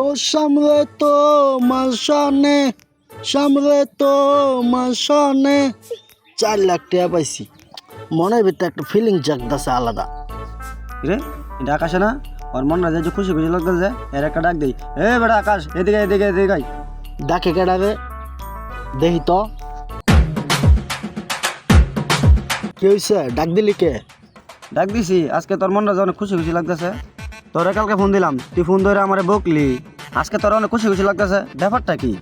ও সামরে তো মাসনে সামরে তো মাসনে চার লাখ টাকা পাইছি মনের ভিতরে একটা ফিলিং জাগদাছে আলাদা রে এটা আকাশে না ওর মন রাজা যে খুশি খুশি লাগতেছে এর একটা ডাক দেই এ বেটা আকাশ এদিকে এদিকে এদিকে আয়। ডাকে কেডাবে দেখি তো কি হয়েছে ডাক দিলি কে ডাক দিছি আজকে তোর মন রাজা অনেক খুশি খুশি লাগতেছে তোরে কালকে ফোন দিলাম তুই ফোন ধরে আমারে বকলি। আজকে তোর অনেক খুশি খুশি লাগতেছে ব্যাপারটা কি?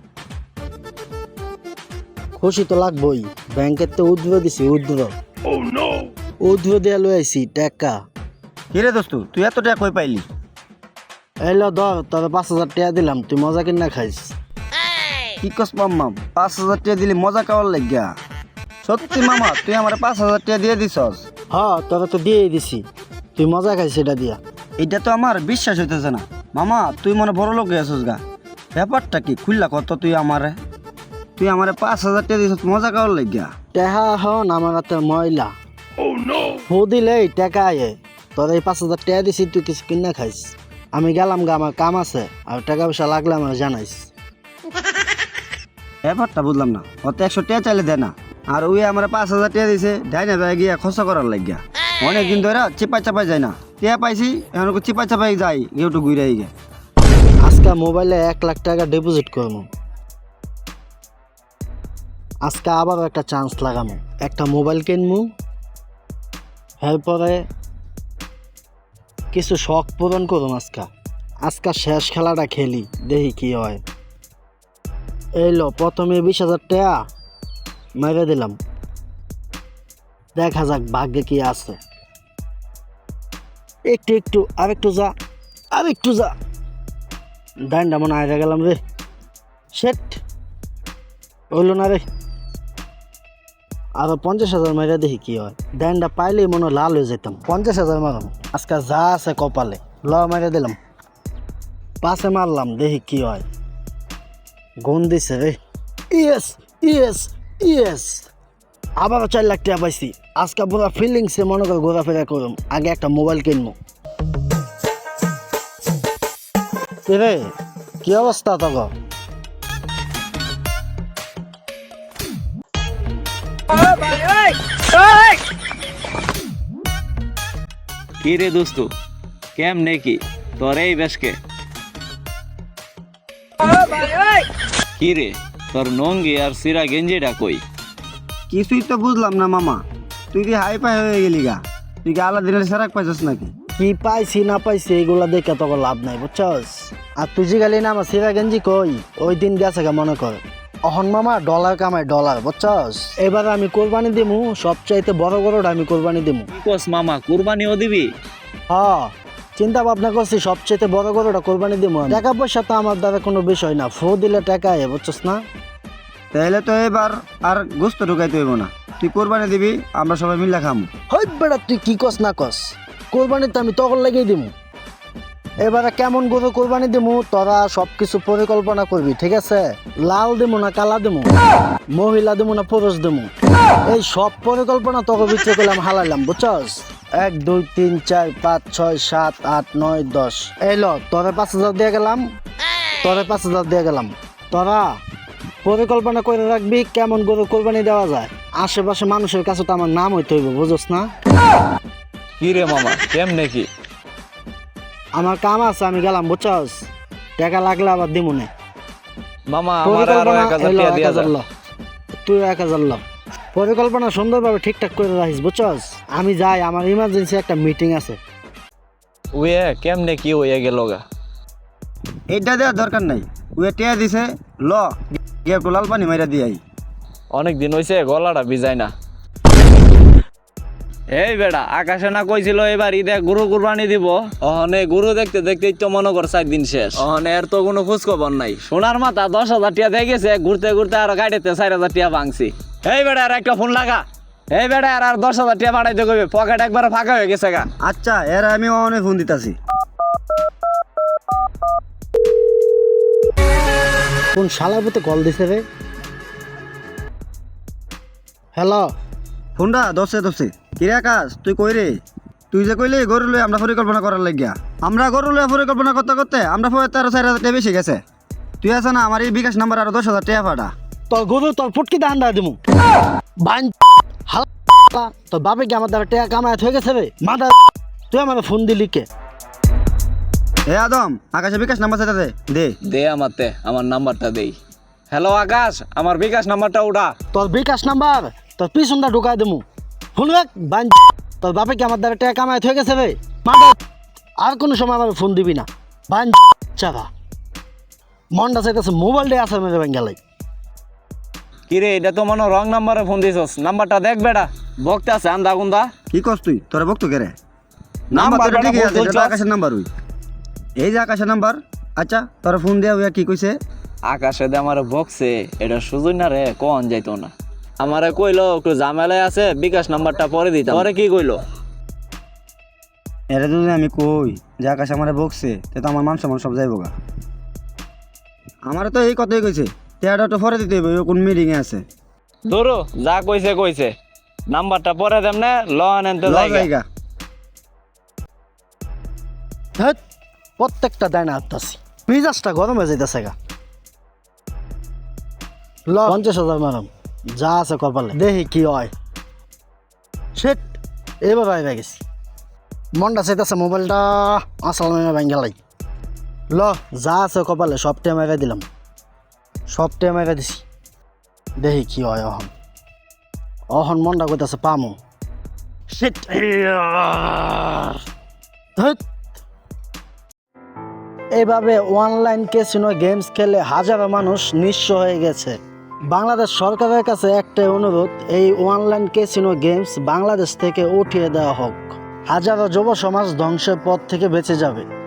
খুশি তো লাগবই ব্যাংকের তো উদ্র দিছি উদ্র উদ্র দিয়ে লই আইছি টাকা। কিরে দোস্ত তুই এত টাকা কই পাইলি? এলো ধর তোর পাঁচ হাজার টাকা দিলাম তুই মজা কিনা খাইস। কি কস মাম্মা পাঁচ হাজার টাকা দিলি মজা খাওয়ার লাগিয়া। সত্যি মামা তুই আমার পাঁচ হাজার টাকা দিয়ে দিছস। হ তোরা তো দিয়েই দিছি তুই মজা খাইস সেটা দিয়া। এটা তো আমার বিশ্বাস হইতেছে না। মামা তুই মনে বড় লোক গেছিস গা। ব্যাপারটা কি? খুললা কত তুই আমারে? তুই আমারে পাঁচ হাজার টাকা দিছস মজা খাওয়ার লাগিয়া। টেহা হন আমার হাতে ময়লা। হু দিলে টাকা আয়ে। তোর এই পাঁচ হাজার টাকা দিছি তুই কিছু কিনা খাইস। আমি গেলাম গা আমার কাম আছে। আর টাকা পয়সা লাগলে আমার জানাইস। ব্যাপারটা বুঝলাম না। অত একশো টাকা চাইলে দে না। আর ওই আমার পাঁচ হাজার টাকা দিছে ডাইনে গিয়া খসা করার লাগিয়া। অনেকদিন ধরে চেপাই চাপাই যায় না। টাকা পাইছি, এখন চিপাই চাপাই যাই একটু ঘুরে গে আজকে মোবাইলে এক লাখ টাকা ডিপোজিট করব আজকে আবার একটা চান্স লাগামো। একটা মোবাইল কিনবো এরপরে কিছু শখ পূরণ করুম আজকা। আজকা শেষ খেলাটা খেলি, দেখি কি হয়। এই লো, প্রথমে বিশ হাজার টাকা মেরে দিলাম। দেখা যাক ভাগ্যে কি আছে। একটু একটু আর একটু যা আর একটু যা। ডাইনটা মনে আগে গেলাম রে। শেট, হইল না রে। আরও পঞ্চাশ হাজার মাইরা দেখি কি হয়। ডাইনটা পাইলেই মনে লাল হয়ে যেতাম পঞ্চাশ হাজার মারাম। আজকে যা আছে কপালে। ল মাইরা দিলাম। পাশে মারলাম, দেখি কি হয়। গুণ দিছে রে। Yes yes yes. আবারও চার লাখ টাকা পাইছি। আজকে পুরো ফিলিংসে মনে করে ঘোরাফেরা করুম। আগে একটা মোবাইল কিনবো। রে কি অবস্থা তখন? কি রে দোস্ত? কেমনে কি? তোর এই বেশকে। কি রে, তোর নঙ্গি আর সিরা গেঞ্জিটা কই? কিছুই তো বুঝলাম না মামা। তুই কি হাই ফাই হয়ে গেলি গা? তুই কি আলাদা দিনের সেরাক পাইছিস নাকি? কি পাইছি না পাইছি এগুলা দেখে তোকে লাভ নাই বুঝছস? আর তুই যে গেলি না আমার সিরা গেঞ্জি কই? ওই দিন গেছে গা মনে কর। অহন মামা ডলার কামাই ডলার বুঝছস? এবার আমি কোরবানি দিমু সবচাইতে বড় বড়টা আমি কোরবানি দিমু। কস মামা কুরবানিও দিবি? হ চিন্তা ভাবনা করছি সবচেয়ে বড় বড়টা কোরবানি দিমু আমি। টাকা পয়সা তো আমার দ্বারা কোনো বিষয় না ফো দিলে টাকা আয় বুঝছস না? তাহলে তো এবার আর গোস্ত ঢুকাইতে হইব না। তুই কোরবানি দিবি, আমরা সবাই মিলে খামু। হই বেড়া, তুই কি কস না কস? কোরবানি তো আমি তখন লাগিয়ে দিব এবারে কেমন গরু কোরবানি দিমু, তোরা সব কিছু পরিকল্পনা করবি, ঠিক আছে? লাল দিমু না কালা দিমু? মহিলা দিমু না পুরুষ দিমু? এই সব পরিকল্পনা তোকে বিক্রি করলাম, হালাইলাম, বুঝছস? এক, দুই, তিন, চার, পাঁচ, ছয়, সাত, আট, নয়, দশ। এই ল, তোরে পাঁচ হাজার দিয়ে গেলাম। তোরে পাঁচ হাজার দিয়ে গেলাম। তোরা পরিকল্পনা করে রাখবি কেমন গরু কোরবানি দেওয়া যায়। আশেপাশে মানুষের কাছে তো আমার নাম হইতে হইব বুঝোস না? কি রে মামা কেমনে কি? আমার কাম আছে আমি গেলাম বুঝছস? টাকা লাগলে আবার দিমু নে। মামা আমার আরও এক হাজার এই ল, টাকা এক দিয়া যা। তুই এক হাজার ল। পরিকল্পনা সুন্দরভাবে ঠিকঠাক করে রাখিস বুঝছস? আমি যাই আমার ইমার্জেন্সি একটা মিটিং আছে। উয়ে কেমনে কি হয়ে গেল গা? এইটা দেওয়ার দরকার নাই। ওই টিয়া দিছে ল। গিয়ে একটু লাল পানি মাইরা দিয়ে অনেক দিন হইছে গলাটা ভিজাই না। এই বেটা আকাশে না কইছিল এবার ঈদে গরু কুরবানি দিব? অহনে গরু দেখতে দেখতেই তো মনে কর চার দিন শেষ। অহনে এর তো কোনো খোঁজ খবর নাই। সোনার মাথা দশ হাজার টিয়া দিয়ে গেছে ঘুরতে ঘুরতে আর গাড়িতে চার হাজার টিয়া ভাঙছি। এই বেটা আর একটা ফোন লাগা। এই বেটা আর আর দশ হাজার টিয়া বাড়াইতে কইবে পকেট একবার ফাঁকা হয়ে গেছে গা। আচ্ছা এর আমি অনেক ফোন দিতাছি। কোন শালার মতো কল দিছে রে? হ্যালো? ফোনটা দশে দশে কিরে কাজ তুই কই রে? তুই যে কইলি গরু লয়ে আমরা পরিকল্পনা করার লাগিয়া। আমরা গরু লয়ে পরিকল্পনা করতে করতে আমরা পরে তেরো চার হাজার টাকা বেশি গেছে। তুই আছে না আমার এই বিকাশ নাম্বার আরও দশ হাজার টাকা ফাটা তোর গরু তোর ফুটকি দান দা দিমু। বান হালা তোর বাপে কি আমার দ্বারা টেয়া কামায় হয়ে গেছে রে। মাদা তুই আমার ফোন দিলি কে? এ আদম আকাশে বিকাশ নাম্বার দে দে। দে আমাতে আমার নাম্বারটা দেই। হ্যালো আকাশ আমার বিকাশ নাম্বারটা উঠা। তোর বিকাশ নাম্বার তোর পিছনটা ঢুকাই দেবো ফোন রাখ বান তোর বাপে কি আমার দ্বারা টেয়া কামায় হয়ে গেছে রে? আর কোনো সময় আমার ফোন দিবি না। বান চাকা। মনটা চাইতেছে মোবাইল আছে মেরে বেঙ্গালাই কিরে এটা তো মনে রং নাম্বারে ফোন দিছস। নাম্বারটা দেখ বেটা। বকতে আছে আন্দা গুন্দা। কি করছ তুই? তোরা বকতো কে রে? নাম্বার নাম্বার ঠিকই আছে এটা আকাশের নাম্বার ওই। এই যে আকাশের নাম্বার। আচ্ছা তোরা ফোন দেয়া হইয়া কি কইছে? আকাশে দে আমার বকছে এটা সুযোগ না রে কন যাইতো না। আমারে কইলো একটু ঝামেলায় আছে বিকাশ নাম্বারটা পরে দিতাম। পরে কি কইলো? এরে যদি আমি কই যে আকাশ আমারে বকছে তে তো আমার মান সম্মান সব যাইব গা। আমারে তো এই কথাই কইছে তেয়াটা তো পরে দিতে হইব কোন মিটিং এ আছে। ধরো যা কইছে কইছে। নাম্বারটা পরে দেম না ল আনতে ল জায়গা প্রত্যেকটা দেয় না আত্মাসি মিজাজটা গরম যাইতেছে গা। ল, পঞ্চাশ হাজার ম্যাডাম যা আছে কপালে দেখি কি হয়। সেট এবার বাইরে গেছি। মনটা চাইতেছে মোবাইলটা আসল মেয়ে ব্যাঙ্গালাই ল, যা আছে কপালে সবটাই মেরে দিলাম। সবটাই মেরে দিছি। দেখি কি হয় অহন। অহন মনটা কইতাছে পামো। সেট ধৈত। এভাবে অনলাইন ক্যাসিনো গেমস খেলে হাজারো মানুষ নিঃস্ব হয়ে গেছে। বাংলাদেশ সরকারের কাছে একটাই অনুরোধ, এই অনলাইন ক্যাসিনো গেমস বাংলাদেশ থেকে উঠিয়ে দেওয়া হোক। হাজারো যুব সমাজ ধ্বংসের পথ থেকে বেঁচে যাবে।